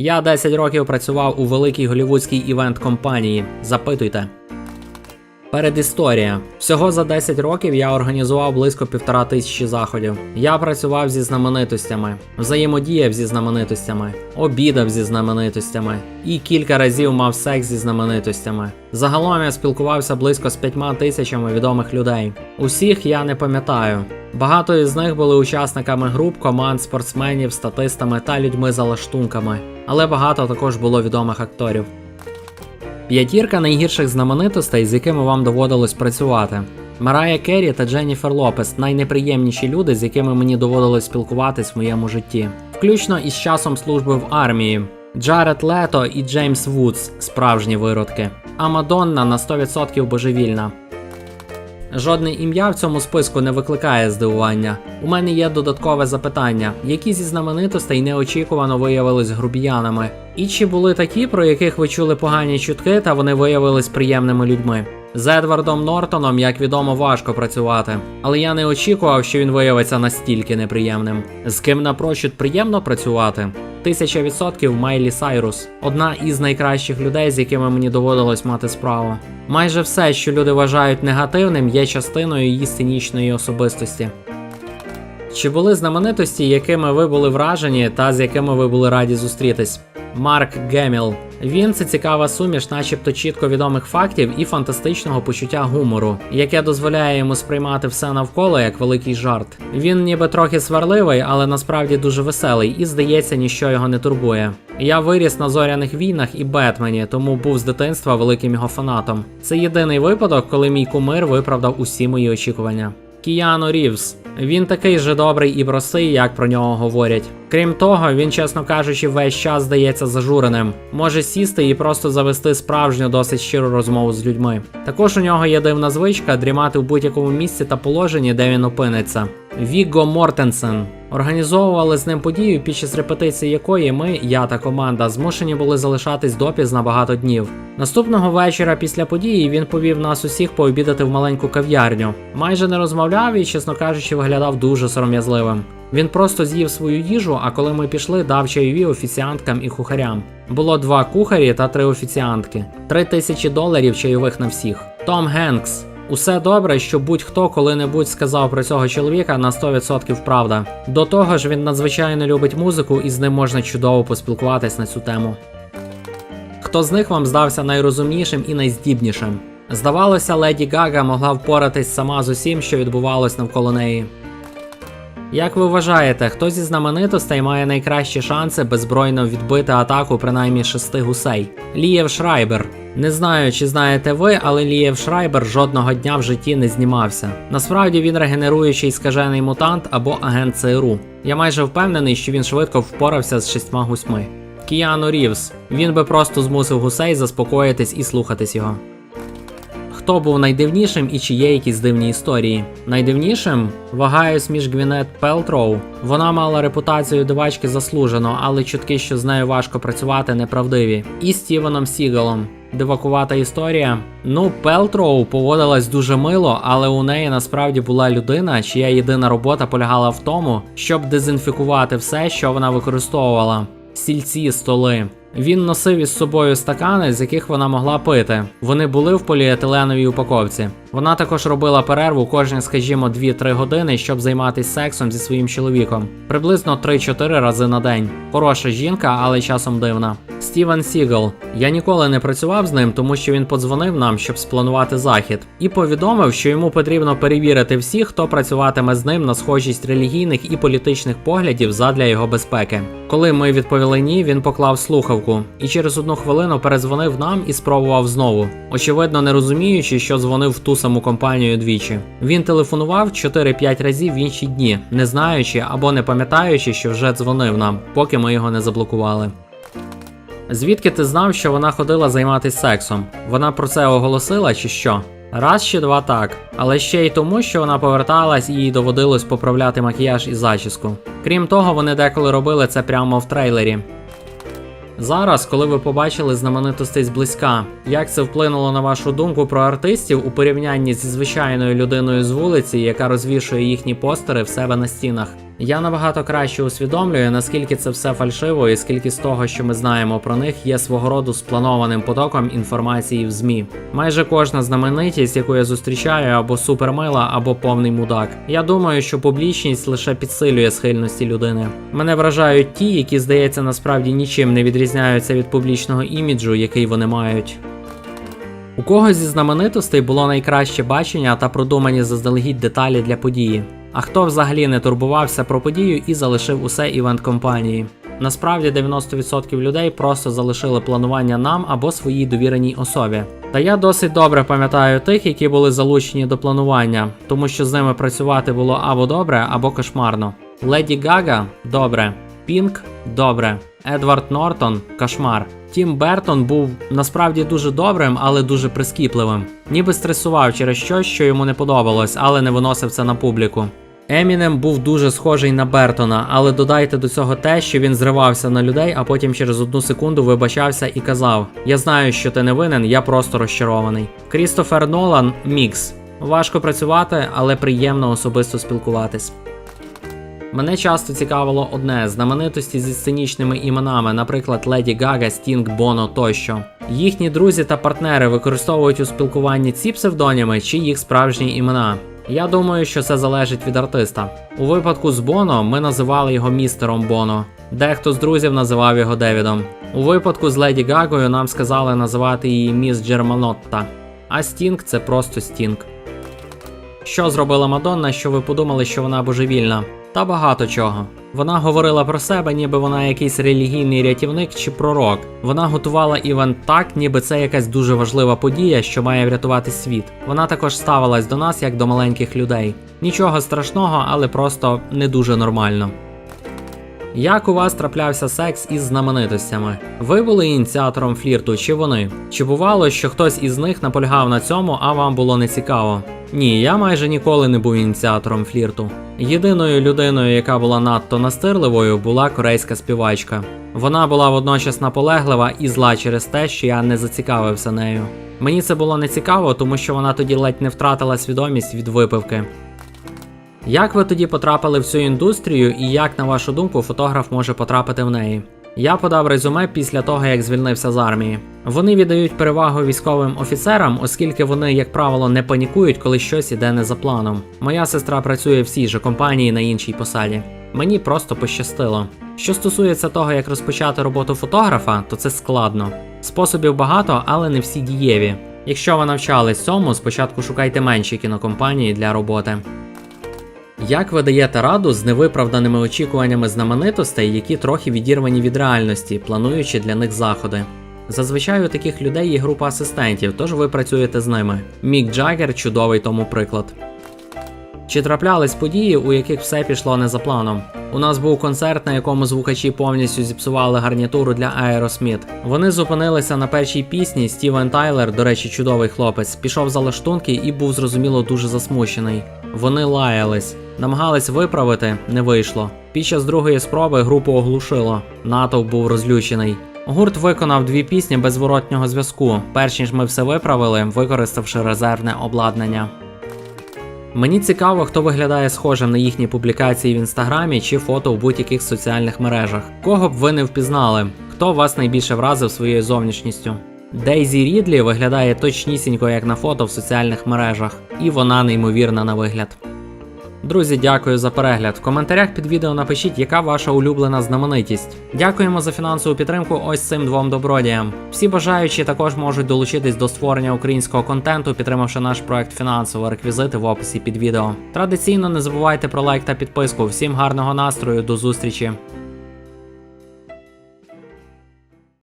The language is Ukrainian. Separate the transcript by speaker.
Speaker 1: Я 10 років працював у великій голівудській івент-компанії. Запитуйте. Передісторія. Всього за 10 років я організував близько півтора тисячі заходів. Я працював зі знаменитостями, взаємодіяв зі знаменитостями, обідав зі знаменитостями і кілька разів мав секс зі знаменитостями. Загалом я спілкувався близько з п'ятьма тисячами відомих людей. Усіх я не пам'ятаю. Багато із них були учасниками груп, команд, спортсменів, статистами та людьми за лаштунками, але багато також було відомих акторів. П'ятірка найгірших знаменитостей, з якими вам доводилось працювати. Марая Керрі та Дженніфер Лопес найнеприємніші люди, з якими мені доводилось спілкуватись в моєму житті, включно із часом служби в армії. Джаред Лето і Джеймс Вудс справжні виродки, а Мадонна на 100% божевільна. Жодне ім'я в цьому списку не викликає здивування. У мене є додаткове запитання: які зі знаменитостей неочікувано виявились грубіянами? І чи були такі, про яких ви чули погані чутки, та вони виявились приємними людьми? З Едвардом Нортоном, як відомо, важко працювати, але я не очікував, що він виявиться настільки неприємним. З ким напрочуд приємно працювати? Тисяча відсотків Майлі Сайрус, одна із найкращих людей, з якими мені доводилось мати справу. Майже все, що люди вважають негативним, є частиною її сценічної особистості. Чи були знаменитості, якими ви були вражені та з якими ви були раді зустрітись? Марк Геміл. Він це цікава суміш, начебто чітко відомих фактів і фантастичного почуття гумору, яке дозволяє йому сприймати все навколо як великий жарт. Він ніби трохи сварливий, але насправді дуже веселий, і здається, ніщо його не турбує. Я виріс на зоряних війнах і Бетмені, тому був з дитинства великим його фанатом. Це єдиний випадок, коли мій кумир виправдав усі мої очікування. Кіану Рівз. Він такий же добрий і простий, як про нього говорять. Крім того, він, чесно кажучи, весь час здається зажуреним. Може сісти і просто завести справжню, досить щиру розмову з людьми. Також у нього є дивна звичка дрімати в будь-якому місці та положенні, де він опиниться. Віго Мортенсен. Організовували з ним подію, під час репетиції якої ми, я та команда, змушені були залишатись допізна багато днів. Наступного вечора після події він повів нас усіх пообідати в маленьку кав'ярню. Майже не розмовляв і, чесно кажучи, виглядав дуже сором'язливим. Він просто з'їв свою їжу, а коли ми пішли, дав чайові офіціанткам і кухарям. Було два кухарі та три офіціантки, три тисячі доларів чайових на всіх. Том Генкс. Усе добре, що будь-хто коли-небудь сказав про цього чоловіка на 100% правда. До того ж, він надзвичайно любить музику і з ним можна чудово поспілкуватись на цю тему. Хто з них вам здався найрозумнішим і найздібнішим? Здавалося, леді Гага могла впоратись сама з усім, що відбувалось навколо неї. Як ви вважаєте, хто зі знаменитостей має найкращі шанси беззбройно відбити атаку принаймні шести гусей? Лієв Шрайбер. Не знаю, чи знаєте ви, але Лієв Шрайбер жодного дня в житті не знімався. Насправді він регенеруючий скажений мутант або агент ЦРУ. Я майже впевнений, що він швидко впорався з шістьма гусьми. Кіану Рівз. Він би просто змусив гусей заспокоїтись і слухатись його. Хто був найдивнішим і чи є якісь дивні історії? Найдивнішим вагаюсь між Гвінет Пелтроу. Вона мала репутацію дивачки заслужено, але чутки, що з нею важко працювати, неправдиві. І Стівеном Сігалом. Дивакувата історія. Ну, Пелтроу поводилась дуже мило, але у неї насправді була людина, чия єдина робота полягала в тому, щоб дезінфікувати все, що вона використовувала: стільці, столи. Він носив із собою стакани, з яких вона могла пити. Вони були в поліетиленовій упаковці. Вона також робила перерву кожні, скажімо, 2-3 години, щоб займатися сексом зі своїм чоловіком. Приблизно 3-4 рази на день. Хороша жінка, але часом дивна. Стівен Сігал. Я ніколи не працював з ним, тому що він подзвонив нам, щоб спланувати захід, і повідомив, що йому потрібно перевірити всіх, хто працюватиме з ним на схожість релігійних і політичних поглядів задля його безпеки. Коли ми відповіли ні, він поклав слухавку і через одну хвилину перезвонив нам і спробував знову, очевидно, не розуміючи, що дзвонив в ту саму компанію двічі. Він телефонував 4-5 разів в інші дні, не знаючи або не пам'ятаючи, що вже дзвонив нам, поки ми його не заблокували. Звідки ти знав, що вона ходила займатися сексом? Вона про це оголосила чи що? Раз чи два так, але ще й тому, що вона поверталась і їй доводилось поправляти макіяж і зачіску. Крім того, вони деколи робили це прямо в трейлері. Зараз, коли ви побачили знаменитостей зблизька, як це вплинуло на вашу думку про артистів у порівнянні зі звичайною людиною з вулиці, яка розвішує їхні постери в себе на стінах? Я набагато краще усвідомлюю, наскільки це все фальшиво, і скільки з того, що ми знаємо про них, є свого роду спланованим потоком інформації в ЗМІ. Майже кожна знаменитість, яку я зустрічаю, або супермила, або повний мудак. Я думаю, що публічність лише підсилює схильності людини. Мене вражають ті, які, здається, насправді нічим не відрізняються від публічного іміджу, який вони мають. У когось зі знаменитостей було найкраще бачення та продумані заздалегідь деталі для події. А хто взагалі не турбувався про подію і залишив усе івент компанії. Насправді 90% людей просто залишили планування нам або своїй довіреній особі. Та я досить добре пам'ятаю тих, які були залучені до планування, тому що з ними працювати було або добре, або кошмарно. Леді Гага добре, Пінк добре, Едвард Нортон кошмар. Тім Бертон був насправді дуже добрим, але дуже прискіпливим. Ніби стресував через щось, що йому не подобалось, але не виносив це на публіку. Емінем був дуже схожий на Бертона, але додайте до цього те, що він зривався на людей, а потім через одну секунду вибачався і казав: Я знаю, що ти не винен, я просто розчарований. Крістофер Нолан мікс. Важко працювати, але приємно особисто спілкуватись. Мене часто цікавило одне знаменитості зі сценічними іменами, наприклад, Леді Гага, Стінг, Боно тощо. Їхні друзі та партнери використовують у спілкуванні ці псевдоніми чи їх справжні імена. Я думаю, що це залежить від артиста. У випадку з Боно ми називали його містером Боно. Дехто з друзів називав його Девідом. У випадку з Леді Гагою нам сказали називати її міс Джерманотта. А Стінг це просто Стінг. Що зробила Мадонна, що ви подумали, що вона божевільна? Та багато чого. Вона говорила про себе, ніби вона якийсь релігійний рятівник чи пророк. Вона готувала івент так, ніби це якась дуже важлива подія, що має врятувати світ. Вона також ставилась до нас як до маленьких людей. Нічого страшного, але просто не дуже нормально. Як у вас траплявся секс із знаменитостями? Ви були ініціатором флірту чи вони? Чи бувало, що хтось із них наполягав на цьому, а вам було нецікаво? Ні, я майже ніколи не був ініціатором флірту. Єдиною людиною, яка була надто настирливою, була корейська співачка. Вона була водночас наполеглива і зла через те, що я не зацікавився нею. Мені це було не цікаво, тому що вона тоді ледь не втратила свідомість від випивки. Як ви тоді потрапили в цю індустрію і як, на вашу думку, фотограф може потрапити в неї? Я подав резюме після того, як звільнився з армії. Вони віддають перевагу військовим офіцерам, оскільки вони, як правило, не панікують, коли щось іде не за планом. Моя сестра працює в цій же компанії на іншій посаді. Мені просто пощастило. Що стосується того, як розпочати роботу фотографа, то це складно. Способів багато, але не всі дієві. Якщо ви навчались цьому, спочатку шукайте менші кінокомпанії для роботи. Як ви даєте раду з невиправданими очікуваннями знаменитостей, які трохи відірвані від реальності, плануючи для них заходи? Зазвичай у таких людей є група асистентів, тож ви працюєте з ними. Мік Джаггер чудовий тому приклад. Чи траплялись події, у яких все пішло не за планом? У нас був концерт, на якому звукачі повністю зіпсували гарнітуру для Aerosmith. Вони зупинилися на першій пісні. Стівен Тайлер, до речі, чудовий хлопець, пішов за лаштунки і був зрозуміло дуже засмучений. Вони лаялись, намагались виправити, не вийшло. Під час другої спроби групу оглушило. Натовп був розлючений. Гурт виконав дві пісні без зворотнього зв'язку, перш ніж ми все виправили, використавши резервне обладнання. Мені цікаво, хто виглядає схожим на їхні публікації в інстаграмі чи фото в будь-яких соціальних мережах. Кого б ви не впізнали, хто вас найбільше вразив своєю зовнішністю. Дейзі Рідлі виглядає точнісінько як на фото в соціальних мережах, і вона неймовірна на вигляд. Друзі, дякую за перегляд. В коментарях під відео напишіть, яка ваша улюблена знаменитість. Дякуємо за фінансову підтримку ось цим двом добродіям. Всі бажаючі також можуть долучитись до створення українського контенту, підтримавши наш проект фінансово. Реквізити в описі під відео. Традиційно не забувайте про лайк та підписку. Всім гарного настрою, до зустрічі!